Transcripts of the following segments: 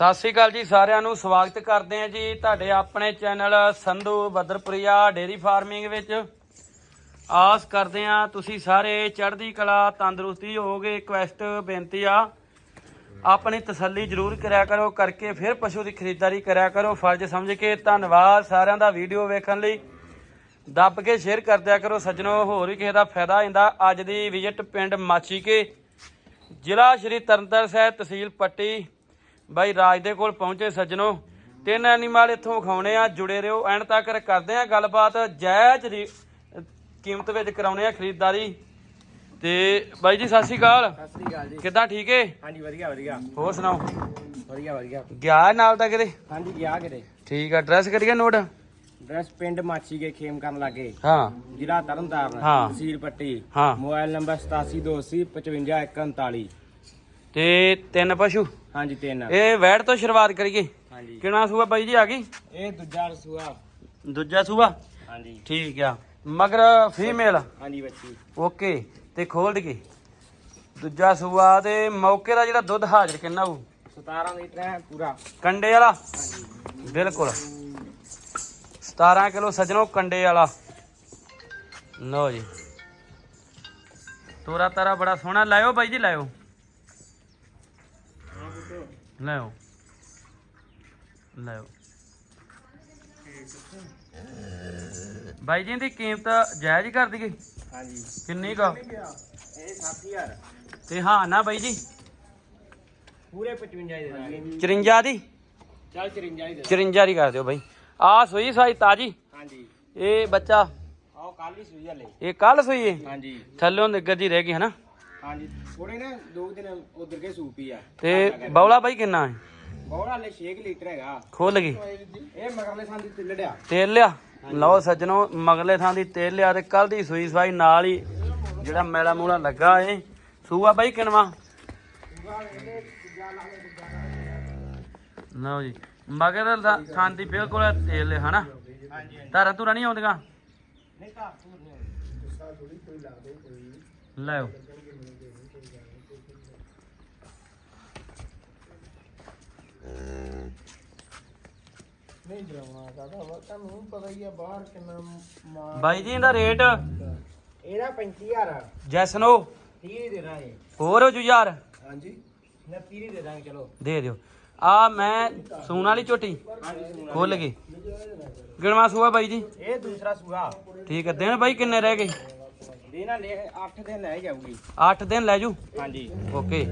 ਸਤਿ ਸ੍ਰੀ ਅਕਾਲ ਜੀ, ਸਾਰਿਆਂ ਨੂੰ ਸਵਾਗਤ ਕਰਦੇ ਹਾਂ ਜੀ ਤੁਹਾਡੇ ਆਪਣੇ channel Sandhu Badarpuria dairy farming ਵਿੱਚ। ਆਸ ਕਰਦੇ ਹਾਂ ਤੁਸੀਂ ਸਾਰੇ ਚੜ੍ਹਦੀ ਕਲਾ, ਤੰਦਰੁਸਤੀ ਹੋਵੋਗੇ ਰਿਕਵੈਸਟ ਬੇਨਤੀ ਆ। ਆਪਣੀ ਤਸੱਲੀ ਜ਼ਰੂਰ ਕਰਿਆ ਕਰੋ, ਕਰਕੇ ਫਿਰ ਪਸ਼ੂ ਦੀ ਖਰੀਦਦਾਰੀ ਕਰਿਆ ਕਰੋ। ਫਰਜ਼ ਸਮਝ ਕੇ ਧੰਨਵਾਦ ਸਾਰਿਆਂ ਦਾ ਵੀਡੀਓ ਵੇਖਣ ਲਈ। ਦੱਬ ਕੇ ਸ਼ੇਅਰ ਕਰ ਦਿਆ ਕਰੋ ਸੱਜਣੋ, ਹੋਰ ਵੀ ਕਿਸੇ ਦਾ ਫਾਇਦਾ ਹੁੰਦਾ। ਅੱਜ ਦੀ ਵਿਜ਼ਿਟ ਪਿੰਡ ਮਾਚੀਕੇ, ਜ਼ਿਲ੍ਹਾ ਸ਼੍ਰੀ ਤਰਨਤਾਰਨ ਸਾਹਿਬ, ਤਹਿਸੀਲ ਪੱਟੀ। ਬਾਈ ਰਾਜ ਦੇ ਕੋਲ ਪਹੁੰਚੇ ਸੱਜਣੋ ਤਿੰਨ ਐਨੀਮਲ ਇੱਥੋਂ ਵਿਖਾਉਣੇ ਆ ਜੁੜੇ ਰਹੋ। ਐਂਡ ਤੱਕ ਕਰਦੇ ਆ ਗੱਲਬਾਤ ਜਾਇਜ਼ ਕੀਮਤ ਵਿੱਚ ਕਰਾਉਣੇ ਆ ਖਰੀਦਦਾਰੀ। ਤੇ ਬਾਈ ਜੀ ਸਤਿ ਸ਼੍ਰੀ ਅਕਾਲ। ਸਤਿ ਸ੍ਰੀ ਅਕਾਲ ਜੀ। ਕਿੱਦਾਂ ਠੀਕ ਏ? ਹਾਂਜੀ ਵਧੀਆ ਵਧੀਆ। ਹੋਰ ਸੁਣਾਓ? ਵਧੀਆ ਵਧੀਆ। ਗਿਆ ਨਾਲ ਤਾਂ ਕਿਤੇ? ਹਾਂਜੀ ਗਿਆ ਕਿਤੇ। ਠੀਕ ਆ ਐਡਰੈਸ ਕਰੀਏ ਨੋਟ? ਡਰੈਸ ਪਿੰਡ ਮਾਛੀ ਕੇ ਖੇਮ ਕਰਨ ਲੱਗੇ। ਹਾਂ। ਜ਼ਿਲ੍ਹਾ ਤਰਨਤਾਰਨ ਹਾਂ। ਤਹਿਸੀਲ ਪੱਟੀ। ਹਾਂ। ਮੋਬਾਈਲ ਨੰਬਰ 8728555139 ਤੇ ਤਿੰਨ ਪਸ਼ੂ? ਹਾਂਜੀ ਤਿੰਨ। ਇਹ ਵੈੜ ਤੋਂ ਸ਼ੁਰੂਆਤ ਕਰੀਏ। ਹਾਂਜੀ। ਕਿਹੜਾ ਸੂਆ ਬਾਈ ਜੀ ਆ ਗਈ? ਇਹ ਦੂਜਾ ਰਸੂਆ ਦੂਜਾ ਸੂਆ? ਹਾਂਜੀ। ਠੀਕ ਆ। ਮਗਰ ਫੀਮੇਲ? ਹਾਂਜੀ ਬੱਚੀ। ਓਕੇ ਤੇ ਖੋਲ ਕੇ ਦੂਜਾ ਸੂਆ ਤੇ ਮੌਕੇ ਦਾ ਜਿਹੜਾ ਦੁੱਧ ਹਾਜ਼ਰ ਕਿੰਨਾ ਹੋਊ? 17 ਲੀਟਰ ਹੈ ਪੂਰਾ। ਕੰਡੇ ਵਾਲਾ? ਹਾਂਜੀ। ਬਿਲਕੁਲ। 17 ਕਿਲੋ ਸੱਜਣੋ ਕੰਡੇ ਵਾਲਾ। ਲਓ ਜੀ। ਤੋਰਾ ਤਾਰਾ ਬੜਾ ਸੋਹਣਾ। ਲਾਇਓ ਬਾਈ ਜੀ ਲਾਇਓ। ਲਾਇਓ ਲਾਇਓ ਬਾਈ ਜੀ ਦੀ ਕੀਮਤ ਜਾਇਜ਼ ਹੀ ਕਰ ਦਈਏ? ਹਾਂਜੀ। ਕਿੰਨੀ ਕਾ ਇਹ 7000 ਤੇ ਹਾਂ ਨਾ ਬਾਈ ਜੀ? ਪੂਰੇ 55 ਦੇ ਦਾਂਗੇ। 54 ਦੀ? ਚੱਲ 54 ਦੇ 54 ਦੀ ਕਰ ਦਿਓ ਬਾਈ। ਆ ਸੂਈ ਸਾਈ ਤਾਜੀ? ਹਾਂਜੀ। ਇਹ ਬੱਚਾ? ਆਓ ਕੱਲ ਹੀ ਸੂਈ ਹਲੇ। ਇਹ ਕੱਲ ਸੂਈ ਹੈ ਹਾਂਜੀ। ਥੱਲੋਂ ਨਿੱਗਰ ਜੀ ਰਹਿ ਗਈ ਹਨਾ? ਹਾਂਜੀ। ਥੋੜੇ ਨਾ ਦੋ ਦਿਨ ਉਧਰ ਕੇ ਸੂਪੀ ਆ ਤੇ ਬੌਲਾ ਬਾਈ ਕਿੰਨਾ ਹੈ? ਬੋੜਾ ਹਲੇ 6 ਲੀਟਰ ਹੈਗਾ। ਖੋਲ ਗਈ। ਇਹ ਮਗਰਲੇ ਸੰਦੀ ਤੇ ਲੜਿਆ ਤੇਲ ਲਿਆ? ਲਓ ਸੱਜਣੋ ਮਗਲੇ ਥਾਂ ਦੀ ਤੇਲ ਲਿਆ ਤੇ ਕੱਲ ਦੀ ਸੂਈ ਸਵਾਈ ਨਾਲ ਹੀ ਜਿਹੜਾ ਮੈਲਾ ਮੂਲਾ ਲੱਗਾ ਏ। ਸੂਆ ਬਾਈ ਕਿਨਵਾ? ਲਓ ਜੀ ਮਗਰ ਦਾ ਥਾਂ ਦੀ ਬਿਲਕੁਲ ਤੇਲ ਹੈ ਹਨਾ? ਧਾਰਾਂ ਧੁਰਾਂ ਨਹੀਂ ਆਉਂਦੀਆਂ? ਨਹੀਂ ਘਰ ਤੋਂ ਨਹੀਂ ਲੈਓ। ਨਹੀਂ ਜਰਾਉਣਾ ਕਾਦਾ ਵਾ। ਤੁਹਾਨੂੰ ਪਤਾ ਹੀ ਆ ਬਾਹਰ ਕਿੰਨਾ ਮਾਲ ਬਾਈ ਜੀ ਇਹਦਾ ਰੇਟ? ਇਹਦਾ 35000 ਜੈਸਨੋ 30 ਦੇ ਦਾਂਗੇ ਹੋਰ ਹੋ ਜੂ ਯਾਰ ਹਾਂਜੀ। ਨਾ 30 ਦੇ ਦਾਂਗੇ ਚਲੋ। ਦੇ ਦਿਓ। ਆ ਮੈਂ ਸੂਣ ਵਾਲੀ ਝੋਟੀ ਹਾਂਜੀ ਖੋਲ ਗਈ ਗਿਣਵਾ ਸੂਆ ਬਾਈ ਜੀ। ਇਹ ਦੂਸਰਾ ਸੂਆ। ਠੀਕ ਹੈ ਦਿਨ ਬਾਈ ਕਿੰਨੇ ਰਹਿ ਗਏ? ਦੇਣਾ ਲੈ 8 ਦਿਨ ਲੈ ਜਾਊਗੀ। 8 ਦਿਨ ਲੈ ਜੂ? ਹਾਂਜੀ। ਓਕੇ।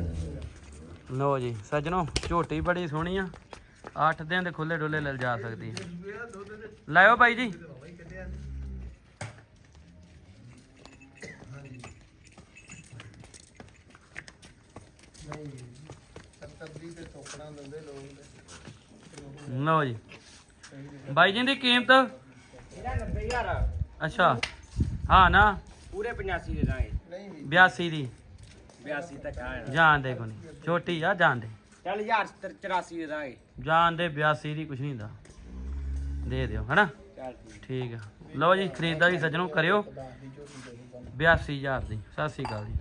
ਲੋ ਜੀ ਸੱਜਣੋ ਝੋਟੀ ਬੜੀ ਸੋਹਣੀ ਆ। 8 ਦਿਨ ਦੇ ਖੁੱਲੇ ਡੁੱਲੇ ਲੈ ਜਾ ਸਕਦੀ ਹੈ। ਲਾਇਓ ਬਾਈ ਜੀ। ਲਓ ਜੀ। ਬਾਈ ਜੀ ਦੀ ਕੀਮਤ? ਇਹਦਾ 90000 ਅੱਛਾ। ਹਾਂ ਨਾ। ਪੂਰੇ 85 ਦੇ ਦਾਂਗੇ। ਨਹੀਂ 82 ਦੀ 82 ਤੱਕ ਆ ਜਾਣ ਦੇ ਕੋਈ ਛੋਟੀ ਆ ਜਾਣ ਦੇ। ਚੱਲ 1084 ਦੇ ਦਾਂਗੇ। ਜਾਣ ਦੇ 82 ਦੀ ਕੁਛ ਨਹੀਂ ਹੁੰਦਾ। ਦੇ ਦਿਓ ਹਨਾ? ਚੱਲ ਠੀਕ। ਠੀਕ ਆ। ਲਓ ਜੀ ਖਰੀਦਦਾਰੀ ਸੱਜਣੋ ਕਰਿਓ। 82000 ਦੀ ਸਤਿ ਸ੍ਰੀ ਅਕਾਲ ਜੀ।